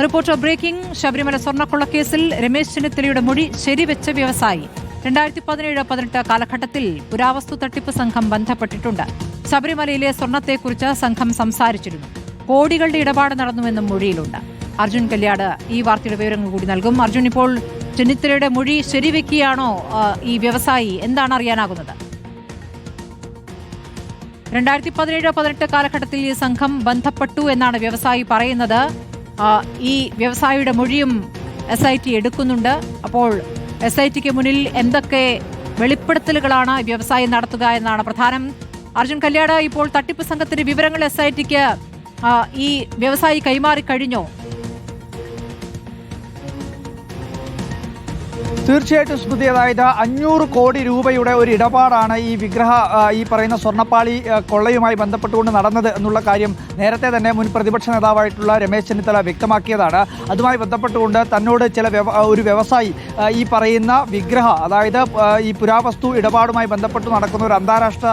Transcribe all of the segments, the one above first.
Reporter breaking Sabarimala സ്വർണക്കൊള്ളക്കേസിൽ രമേശ് ചെന്നിത്തലയുടെ മൊഴി ശരിവെച്ച വ്യവസായി. രണ്ടായിരത്തി പതിനേഴ് പതിനെട്ട് കാലഘട്ടത്തിൽ പുരാവസ്തു തട്ടിപ്പ് സംഘം ബന്ധപ്പെട്ടിട്ടുണ്ട്. ശബരിമലയിലെ സ്വർണത്തെക്കുറിച്ച് സംഘം സംസാരിച്ചിരുന്നു. കോടികളുടെ ഇടപാട് നടന്നുവെന്നും മൊഴിയിലുണ്ട്. അർജുൻ കല്യാട് ഈ വാർത്തയുടെ വിവരങ്ങൾ കൂടി നൽകും. അർജുൻ ഇപ്പോൾ ചെന്നിത്തലയുടെ മൊഴി ശരിവെക്കുകയാണോ ഈ വ്യവസായി? എന്താണ് അറിയാനാകുന്നത്? രണ്ടായിരത്തി പതിനേഴ് പതിനെട്ട് കാലഘട്ടത്തിൽ ഈ സംഘം ബന്ധപ്പെട്ടു എന്നാണ് വ്യവസായി പറയുന്നത്. ഈ വ്യവസായിയുടെ മൊഴിയും എസ് ഐ ടി എടുക്കുന്നുണ്ട്. അപ്പോൾ എസ് ഐ ടിക്ക് മുന്നിൽ എന്തൊക്കെ വെളിപ്പെടുത്തലുകളാണ് വ്യവസായം നടത്തുക എന്നാണ് പ്രധാനം. അർജുൻ കല്യാട് ഇപ്പോൾ തട്ടിപ്പ് സംഘത്തിന്റെ വിവരങ്ങൾ എസ് ഐ ടിക്ക് ഈ വ്യവസായി കൈമാറി കഴിഞ്ഞോ? തീർച്ചയായിട്ടും സ്മൃതി അതായത് അഞ്ഞൂറ് കോടി രൂപയുടെ ഒരു ഇടപാടാണ് ഈ വിഗ്രഹ ഈ പറയുന്ന സ്വർണപ്പാളി കൊള്ളയുമായി ബന്ധപ്പെട്ടുകൊണ്ട് നടന്നത് എന്നുള്ള കാര്യം നേരത്തെ തന്നെ മുൻ പ്രതിപക്ഷ നേതാവായിട്ടുള്ള രമേശ് ചെന്നിത്തല വ്യക്തമാക്കിയതാണ്. അതുമായി ബന്ധപ്പെട്ടുകൊണ്ട് തന്നോട് ചില ഒരു വ്യവസായി ഈ പറയുന്ന വിഗ്രഹ അതായത് ഈ പുരാവസ്തു ഇടപാടുമായി ബന്ധപ്പെട്ട് നടക്കുന്ന ഒരു അന്താരാഷ്ട്ര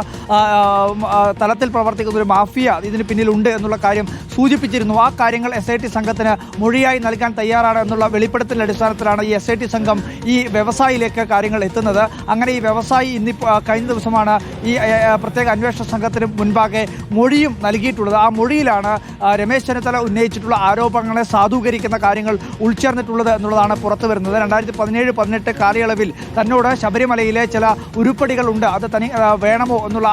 തലത്തിൽ പ്രവർത്തിക്കുന്ന ഒരു മാഫിയ ഇതിന് പിന്നിലുണ്ട് എന്നുള്ള കാര്യം സൂചിപ്പിച്ചിരുന്നു. ആ കാര്യങ്ങൾ എസ് സംഘത്തിന് മൊഴിയായി നൽകാൻ തയ്യാറാണ് എന്നുള്ള വെളിപ്പെടുത്തലിന്റെ അടിസ്ഥാനത്തിലാണ് ഈ എസ് സംഘം ഈ വ്യവസായിയിലേക്ക് കാര്യങ്ങൾ എത്തുന്നത്. അങ്ങനെ ഈ വ്യവസായി ഇന്നിപ്പോൾ കഴിഞ്ഞ ദിവസമാണ് ഈ പ്രത്യേക അന്വേഷണ സംഘത്തിന് മുൻപാകെ മൊഴിയും നൽകിയിട്ടുള്ളത്. ആ മൊഴിയിലാണ് രമേശ് ചെന്നിത്തല ഉന്നയിച്ചിട്ടുള്ള ആരോപണങ്ങളെ സാധൂകരിക്കുന്ന കാര്യങ്ങൾ ഉൾച്ചേർന്നിട്ടുള്ളത് എന്നുള്ളതാണ് പുറത്തു വരുന്നത്. രണ്ടായിരത്തി പതിനേഴ് പതിനെട്ട് കാലയളവിൽ തന്നോട് ശബരിമലയിലെ ചില ഉരുപ്പടികളുണ്ട്. അത് തനി വേണമോ എന്നുള്ള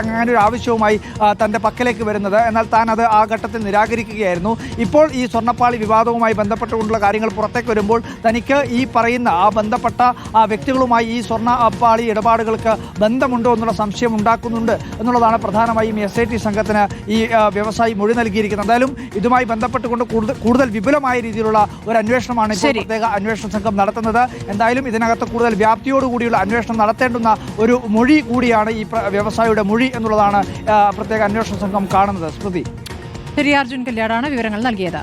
അങ്ങനെ ഒരു ആവശ്യവുമായി തന്റെ പക്കലേക്ക് വരുന്നത്. എന്നാൽ താൻ അത് ആ ഘട്ടത്തിൽ നിരാകരിക്കുകയായിരുന്നു. ഇപ്പോൾ ഈ സ്വർണപ്പാളി വിവാദവുമായി ബന്ധപ്പെട്ടുകൊണ്ടുള്ള കാര്യങ്ങൾ പുറത്തേക്ക് വരുമ്പോൾ തനിക്ക് ഈ പറയുന്ന ആ ബന്ധപ്പെട്ട ആ വ്യക്തികളുമായി ഈ സ്വർണ അപ്പാളി ഇടപാടുകൾക്ക് ബന്ധമുണ്ടോ എന്നുള്ള സംശയം ഉണ്ടാക്കുന്നുണ്ട് എന്നുള്ളതാണ് പ്രധാനമായും എസ് ഐ ടി സംഘത്തിന് ഈ വ്യവസായി മൊഴി നൽകിയിരിക്കുന്നത്. എന്തായാലും ഇതുമായി ബന്ധപ്പെട്ടുകൊണ്ട് കൂടുതൽ കൂടുതൽ വിപുലമായ രീതിയിലുള്ള ഒരു അന്വേഷണമാണ് പ്രത്യേക അന്വേഷണ സംഘം നടത്തുന്നത്. എന്തായാലും ഇതിനകത്ത് കൂടുതൽ വ്യാപ്തിയോടുകൂടിയുള്ള അന്വേഷണം നടത്തേണ്ടുന്ന ഒരു മൊഴി കൂടിയാണ് ഈ വ്യവസായിയുടെ മൊഴി എന്നുള്ളതാണ് പ്രത്യേക അന്വേഷണ സംഘം കാണുന്നത്. സ്മൃതി. ശരി അർജുൻ കല്യാടാണ് വിവരങ്ങൾ നൽകിയത്.